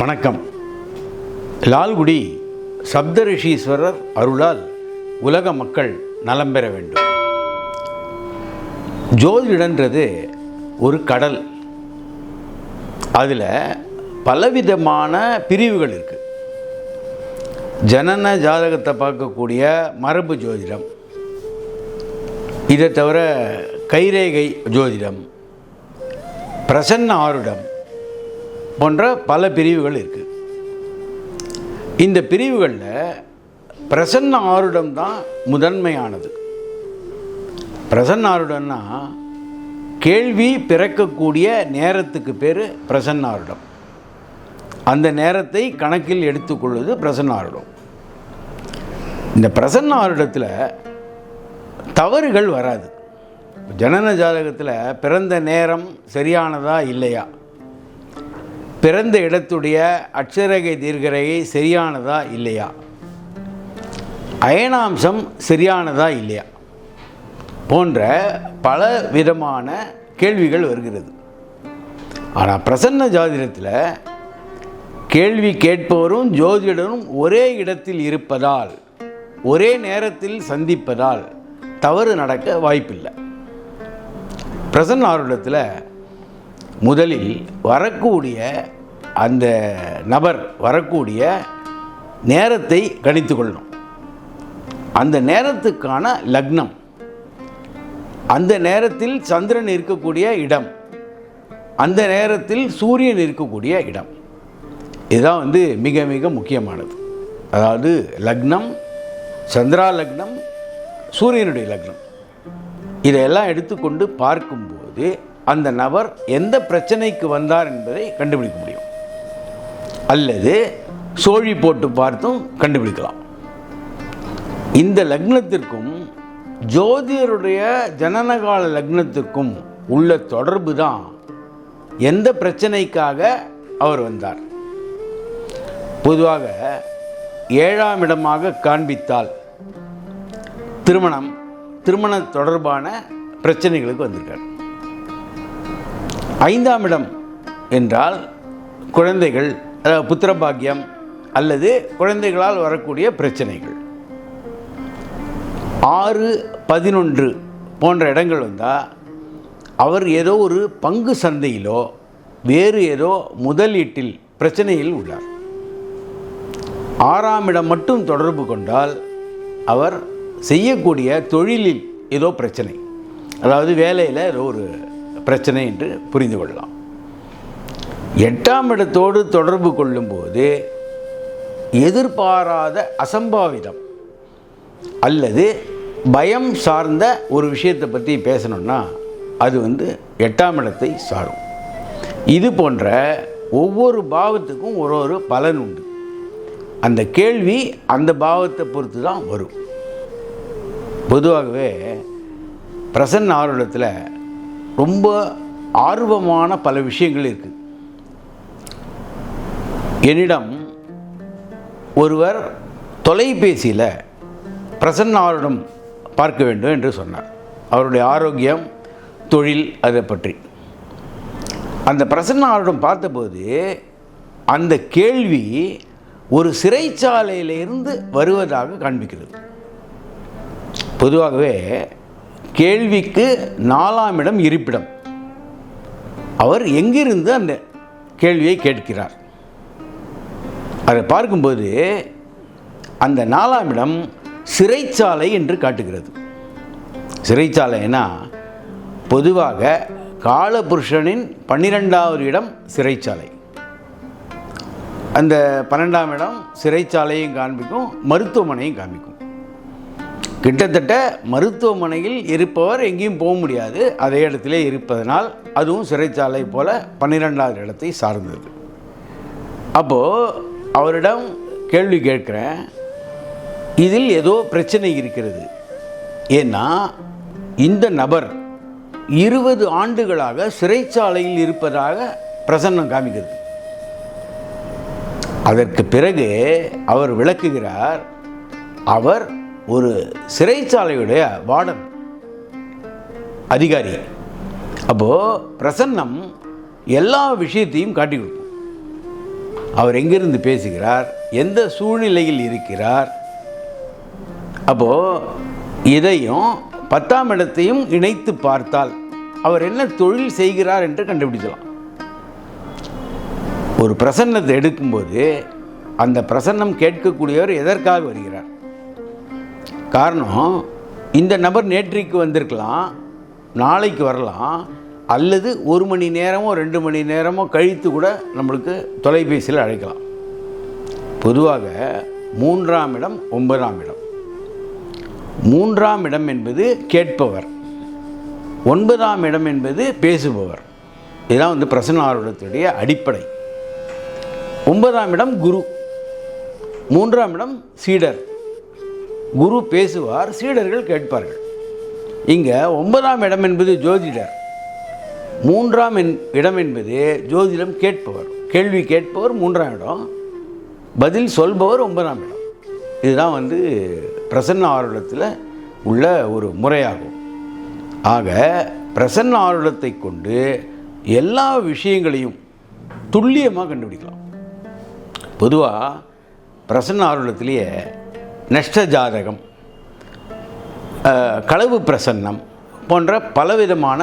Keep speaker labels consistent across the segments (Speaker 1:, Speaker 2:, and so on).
Speaker 1: வணக்கம். லால்குடி சப்தரிஷீஸ்வரர் அருளால் உலக மக்கள் நலம் பெற வேண்டும். ஜோதிடன்றது ஒரு கடல். அதில் பலவிதமான பிரிவுகள் இருக்குது ஜனன ஜாதகத்தை பார்க்கக்கூடிய மரபு ஜோதிடம். இதை தவிர கைரேகை ஜோதிடம். பிரசன்ன ஆருடம். போன்ற பல பிரிவுகள் இருக்குது இந்த பிரிவுகளில் பிரசன்ன ஆருடம் தான் முதன்மையானது. பிரசன்ன ஆருடம்னா கேள்வி பிறக்கக்கூடிய நேரத்துக்கு பேர் பிரசன்ன ஆருடம். அந்த நேரத்தை கணக்கில் எடுத்துக்கொள்வது பிரசன்ன ஆருடம். இந்த பிரசன்ன ஆருடத்தில் தவறுகள் வராது. ஜனன ஜாதகத்தில் பிறந்த நேரம் சரியானதா இல்லையா? பிறந்த இடத்துடைய அட்சரகை தீர்க்கரகை சரியானதா இல்லையா? அயனாம்சம் சரியானதா இல்லையா? போன்ற பல விதமான கேள்விகள் வருகிறது. ஆனால் பிரசன்ன ஜாதிடத்தில் கேள்வி கேட்பவரும் ஜோதிடரும் ஒரே இடத்தில் இருப்பதால் ஒரே நேரத்தில் சந்திப்பதால் தவறு நடக்க வாய்ப்பில்லை. பிரசன்ன ஆருடத்தில் முதலில் வரக்கூடிய அந்த நபர் வரக்கூடிய நேரத்தை கணித்து கொள்ளணும். அந்த நேரத்துக்கான லக்னம் அந்த நேரத்தில் சந்திரன் இருக்கக்கூடிய இடம் அந்த நேரத்தில் சூரியன் இருக்கக்கூடிய இடம். இதுதான் வந்து மிக மிக முக்கியமானது. அதாவது லக்னம் சந்திரா லக்னம் சூரியனுடைய லக்னம். இதையெல்லாம் எடுத்துக்கொண்டு பார்க்கும்போது அந்த நபர் எந்த பிரச்சனைக்கு வந்தார் என்பதை கண்டுபிடிக்க முடியும். அல்லது சோழி போட்டு பார்த்தும் கண்டுபிடிக்கலாம். இந்த லக்னத்திற்கும் ஜோதிடருடைய ஜனனகால லக்னத்திற்கும் உள்ள தொடர்பு தான் எந்த பிரச்சனைக்காக அவர் வந்தார். பொதுவாக ஏழாம் இடமாக காண்பித்தால் திருமணம் திருமண தொடர்பான பிரச்சனைகளுக்கு வந்திருக்கார். ஐந்தாம் இடம் என்றால் குழந்தைகள் அதாவது புத்திரபாக்கியம் அல்லது குழந்தைகளால் வரக்கூடிய பிரச்சனைகள். ஆறு பதினொன்று போன்ற இடங்கள் வந்தால் அவர் ஏதோ ஒரு பங்கு சந்தையிலோ வேறு ஏதோ முதலீட்டில் பிரச்சனையில் உள்ளார். ஆறாம் இடம் மட்டும் தொடர்பு கொண்டால் அவர் செய்யக்கூடிய தொழிலில் ஏதோ பிரச்சனை. அதாவது வேலையில் ஏதோ ஒரு பிரச்சனை என்று புரிந்து கொள்ளலாம். எட்டாம் இடத்தோடு தொடர்பு கொள்ளும்போது எதிர்பாராத அசம்பாவிதம் அல்லது பயம் சார்ந்த ஒரு விஷயத்தை பற்றி பேசணும்னா அது வந்து எட்டாம் இடத்தை சாரும். இது போன்ற ஒவ்வொரு பாவத்துக்கும் ஒரு ஒரு பலன் உண்டு. அந்த கேள்வி அந்த பாவத்தை பொறுத்து தான் வரும். பொதுவாகவே பிரசன்ன ஆர்வலத்தில் ரொம்ப ஆர்வமான பல விஷயங்கள் இருக்குது என்னிடம் ஒருவர் தொலைபேசியில் பிரசன்னாரடம் பார்க்க வேண்டும் என்று சொன்னார். அவருடைய ஆரோக்கியம் தொழில் அதை பற்றி. அந்த பிரசன்ன ஆருடம் பார்த்தபோது அந்த கேள்வி ஒரு சிறைச்சாலையிலிருந்து வருவதாக காண்பிக்கிறது. பொதுவாகவே கேள்விக்கு நாலாம் இடம் இருப்பிடம். அவர் எங்கிருந்து அந்த கேள்வியை கேட்கிறார்? அதை பார்க்கும்போது அந்த நாலாம் இடம் சிறைச்சாலை என்று காட்டுகிறது. சிறைச்சாலைனா பொதுவாக காலபுருஷனின் பன்னிரெண்டாவது இடம் சிறைச்சாலை. அந்த பன்னெண்டாம் இடம் சிறைச்சாலையும் காண்பிக்கும் மருத்துவமனையும் காண்பிக்கும். கிட்டத்தட்ட மருத்துவமனையில் இருப்பவர் எங்கேயும் போக முடியாது. அதே இடத்திலே இருப்பதனால் அதுவும் சிறைச்சாலை போல பன்னிரெண்டாவது இடத்தை சார்ந்தது. அப்போது அவரிடம் கேள்வி கேட்குறேன். இதில் ஏதோ பிரச்சனை இருக்கிறது. ஏன்னா இந்த நபர் இருபது ஆண்டுகளாக சிறைச்சாலையில் இருப்பதாக பிரசன்னம் காமிக்கிறது. அதற்கு பிறகு அவர் விளக்குகிறார் அவர் ஒரு சிறைச்சாலையுடைய வார்டன் அதிகாரி. அப்போது பிரசன்னம் எல்லா விஷயத்தையும் காட்டி கொடுக்கும். அவர் எங்கிருந்து பேசுகிறார் எந்த சூழ்நிலையில் இருக்கிறார் அப்போது இதையும் பத்தாம் இடத்தையும் இணைத்து பார்த்தால் அவர் என்ன தொழில் செய்கிறார் என்று கண்டுபிடிக்கலாம். ஒரு பிரசன்னத்தை எடுக்கும்போது அந்த பிரசன்னம் கேட்கக்கூடியவர் எதற்காக வருகிறார்? காரணம் இந்த நபர் நேற்றைக்கு வந்திருக்கலாம் நாளைக்கு வரலாம் அல்லது ஒரு மணி நேரமோ ரெண்டு மணி நேரமோ கழித்து கூட நம்மளுக்கு தொலைபேசியில் அழைக்கலாம். பொதுவாக மூன்றாம் இடம் ஒன்பதாம் இடம். மூன்றாம் இடம் என்பது கேட்பவர். ஒன்பதாம் இடம் என்பது பேசுபவர். இதுதான் வந்து பிரசன்ன அடிப்படை. ஒன்பதாம் இடம் குரு. மூன்றாம் இடம் சீடர். குரு பேசுவார் சீடர்கள் கேட்பார்கள். இங்கே ஒன்பதாம் இடம் என்பது ஜோதிடர். மூன்றாம் என் இடம் என்பது ஜோதிடம் கேட்பவர். கேள்வி கேட்பவர் மூன்றாம் இடம். பதில் சொல்பவர் ஒன்பதாம் இடம். இதுதான் வந்து பிரசன்ன ஆர்வலத்தில் உள்ள ஒரு முறையாகும். ஆக பிரசன்ன ஆர்வலத்தை கொண்டு எல்லா விஷயங்களையும் துல்லியமாக கண்டுபிடிக்கலாம். பொதுவாக பிரசன்ன ஆர்வலத்திலேயே நஷ்ட ஜாதகம் களவு பிரசன்னம் போன்ற பலவிதமான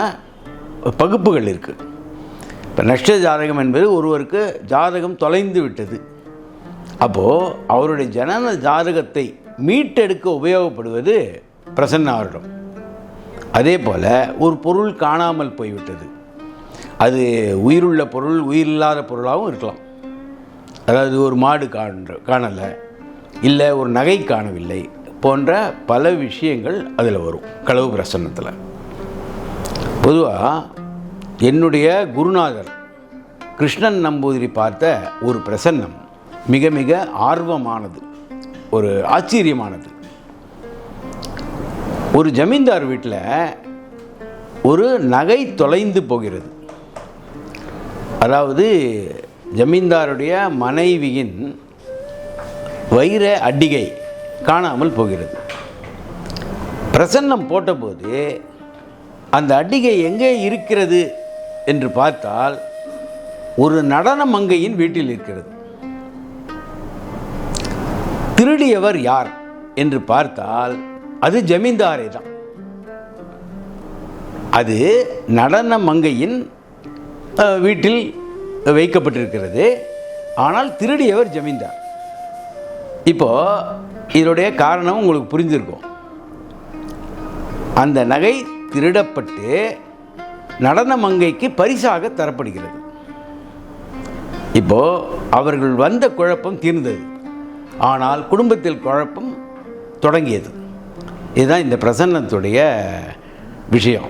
Speaker 1: பகுப்புகள் இருக்குது இப்போ நஷ்ட ஜாதகம் என்பது ஒருவருக்கு ஜாதகம் தொலைந்து விட்டது. அப்போது அவருடைய ஜனன ஜாதகத்தை மீட்டெடுக்க உபயோகப்படுவது பிரசன்ன ஆர்டம் அதே போல் ஒரு பொருள் காணாமல் போய்விட்டது. அது உயிருள்ள பொருள் உயிரில்லாத பொருளாகவும் இருக்கலாம். அதாவது ஒரு மாடு காண காணலை. இல்லை ஒரு நகை காணவில்லை போன்ற பல விஷயங்கள் அதில் வரும் களவு பிரசன்னத்தில். பொதுவாக என்னுடைய குருநாதர் கிருஷ்ணன் நம்பூதிரி பார்த்த ஒரு பிரசன்னம் மிக மிக ஆர்வமானது ஒரு ஆச்சரியமானது. ஒரு ஜமீன்தார் வீட்டில் ஒரு நகை தொலைந்து போகிறது. அதாவது ஜமீன்தாருடைய மனைவியின் வைர அடிகை காணாமல் போகிறது. பிரசன்னம் போட்டபோது அந்த அடிகை எங்கே இருக்கிறது என்று பார்த்தால் ஒரு நடன மங்கையின் வீட்டில் இருக்கிறது. திருடியவர் யார் என்று பார்த்தால் அது ஜமீன்தாரே தான். அது நடன மங்கையின் வீட்டில் வைக்கப்பட்டிருக்கிறது. ஆனால் திருடியவர் ஜமீன்தார். இப்போ இதனுடைய காரணம் உங்களுக்கு புரிஞ்சிருக்கும். அந்த நகை திருடப்பட்டு நடன மங்கைக்கு பரிசாக தரப்படுகிறது. இப்போ அவர்கள் வந்த குழப்பம் தீர்ந்தது. ஆனால் குடும்பத்தில் குழப்பம் தொடங்கியது. இதுதான் இந்த பிரசன்னத்துடைய விஷயம்.